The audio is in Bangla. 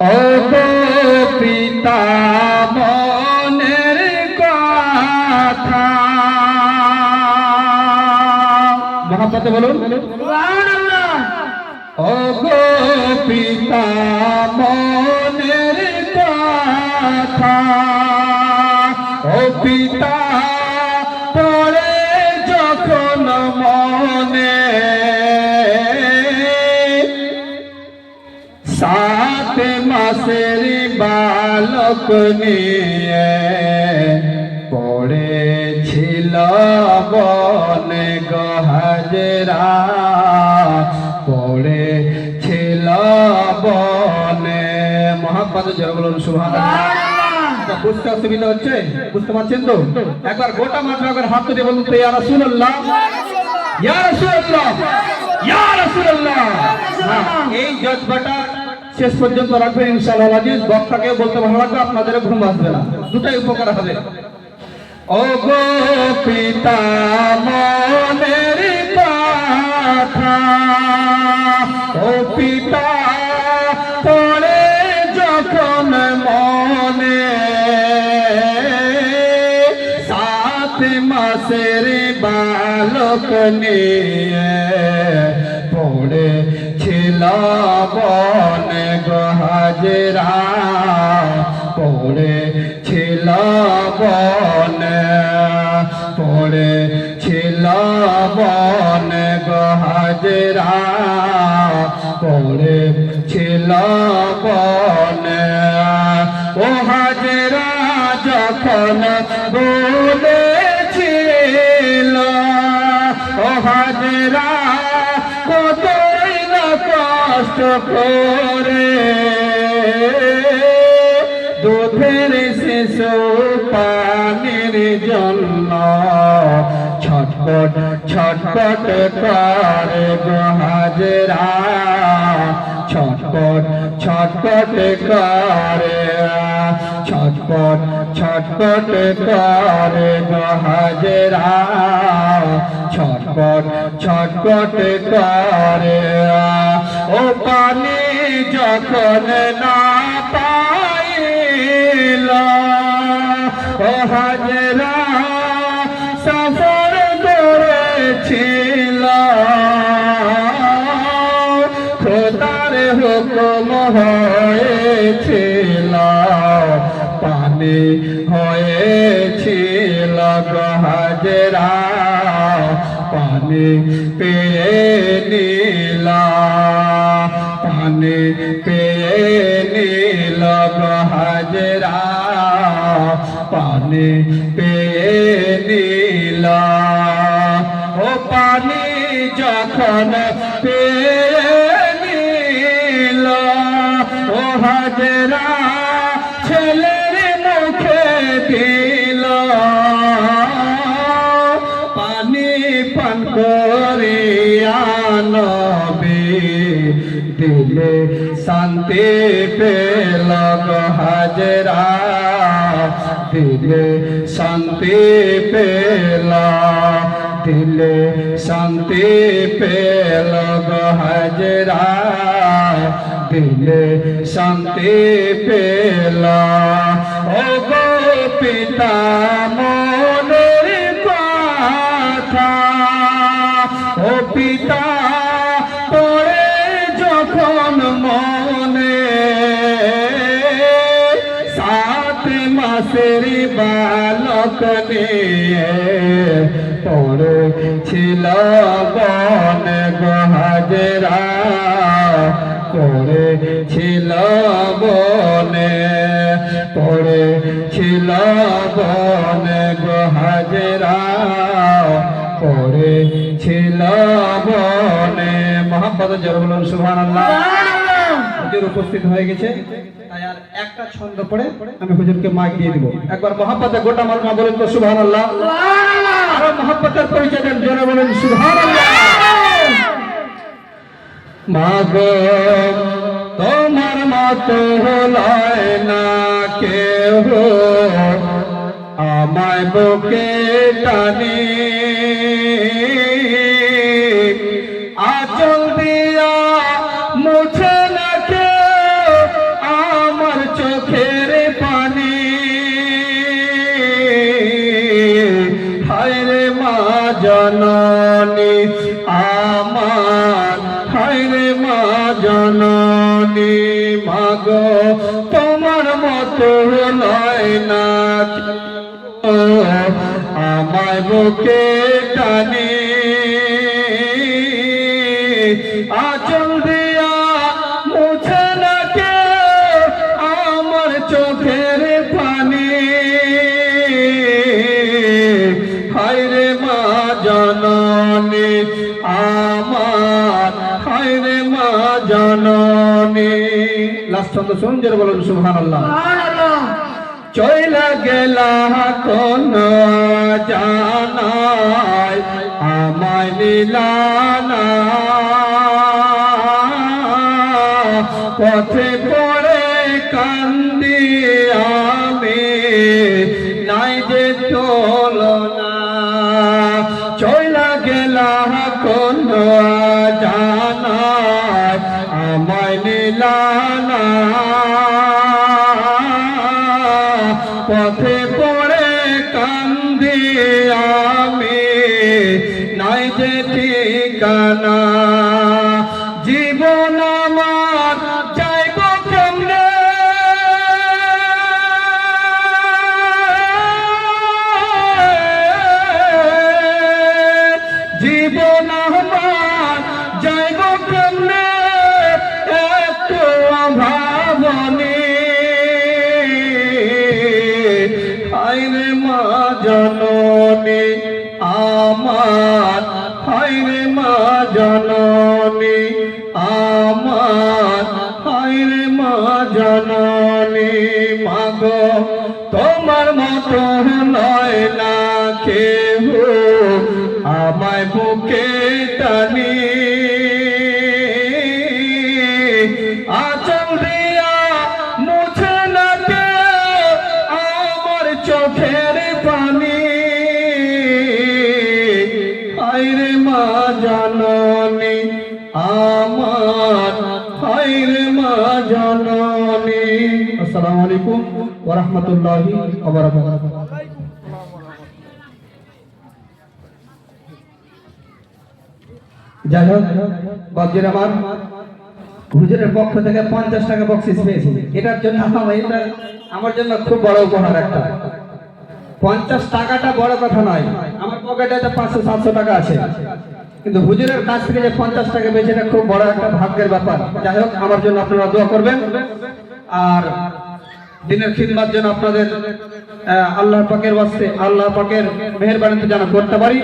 ও গো পিতা মনের বলুন। ও গো পিতা মনের কথা। পিতা মাসের বালক নিয়ে পড়েছিল বনে গহাজরা। পড়েছিল বনে। মহাপাদ জয় বলুন সুভান বুঝতে অসুবিধা হচ্ছে? বুঝতে পারছেন তো? একবার গোটা মাত্র একবার হাত তুলে বলুন তো ইয়া রাসূলুল্লাহ। ইয়া রাসূলুল্লাহ। ইয়া রাসূলুল্লাহ। হ্যাঁ, এই জজবাটা শেষ পর্যন্ত রাখবেন ইনশাআল্লাহ আজিজ বক্তাকে বলতে ভালো লাগবে, আপনাদের ঘুম আসবে না। দুটাই উপকার হবে। ও গো পিতা মনের কথা, ও পিতা, পড়ে যখন মনে, সাত মাসের বালক নিয়ে পড়ে ছিল বন। গহাজরা পড়ে ছিল বন পড়ে ছিল বন গহাজরা পড়ে ছিল বন ও হাজরা যখন বলেছিল, ও হাজরা কতই না কষ্ট করে দুধের শিশু পানির জন্য ছটপট ছটপট করে গহাজরা ছটপট ছটপট করে, ছটপট ছটপট করে গহাজরা ছটপট ছটপট করে ও পানি যখন না পাইল, ও হাজরা, সফর করেছিল। খোদার হুকুম হয়েছিল, পানি হয়েছিল গহাজরা পানি পেয়ে পানি পেয়ে নীলা। ও পানি যখন পেয়ে নীল ও হাজরা ছেলের মুখে দিল। শান্তি পেল হাজরা। দিলে শান্তি পেল, দিলে শান্তি পেল হাজরা। দিলে শান্তি পেল। ও গো পিতা মাসের বালক নিয়ে। পড়েছিল বন গহাজরা। পড়েছিল বনে। পড়েছিল বন গহাজরা। পড়েছিল বনে। জরুল সুবহান আল্লাহ হুজুর উপস্থিত হয়ে গেছে। একটা ছন্দ পড়ে আমি হুজুরকে মাইক দিয়ে দিব। একবার মোহাম্মতে গোটা মালমা বলেন তো সুবহান আল্লাহ আরও মোহাম্মতের পরিচয় দেন জোরে বলেন সুবহান আল্লাহ মাগো তোমার মতো হলায় না কেহ আমায় বুকে টানে আমায় বুকে টানে। আচল দিয়া মুছে না কেউ আমার চোখের পানি। হায়রে মা জননী, আমার হায়রে মা জননী। লাস্ট ছন্দ শুনছে বলুন সুবহান আল্লাহ চইলা গেলা কোন আমায় নিলানা পথে পড়ে কান্দি আমি, নাই যে চলনা চইলা গেলা কোন জানাই, আমায় নিলানা আমি নাই যে ঠিকানা। আমার হাইরে মা জননী, আমার হাইরে মা জননী, মাগ, তোমার মতো নয় না কেহ, আমায় বুকে আলাইকুম ওয়া রাহমাতুল্লাহি ওয়া যাই হোক বাবজির আমার, হুজুরের পক্ষ থেকে পঞ্চাশ টাকা বক্সিস পেয়েছি। এটার জন্য আমার এটা, আমার জন্য খুব বড় উপহার একটা। পঞ্চাশ টাকাটা বড় কথা নয়। আমার পকেটে তো পাঁচশো, সাতশো টাকা আছে। কিন্তু হুজুরের কাছ থেকে যে পঞ্চাশ টাকা পেয়েছে, এটা খুব বড় একটা ভাগ্যের ব্যাপার। যাই হোক, আমার জন্য আপনারা দোয়া করবেন। আর দিনের খিদমার যেন আপনাদের আল্লাহ পাকের বাস্তে আল্লাহ পাকের মেহরবানিতে যেন করতে পারি।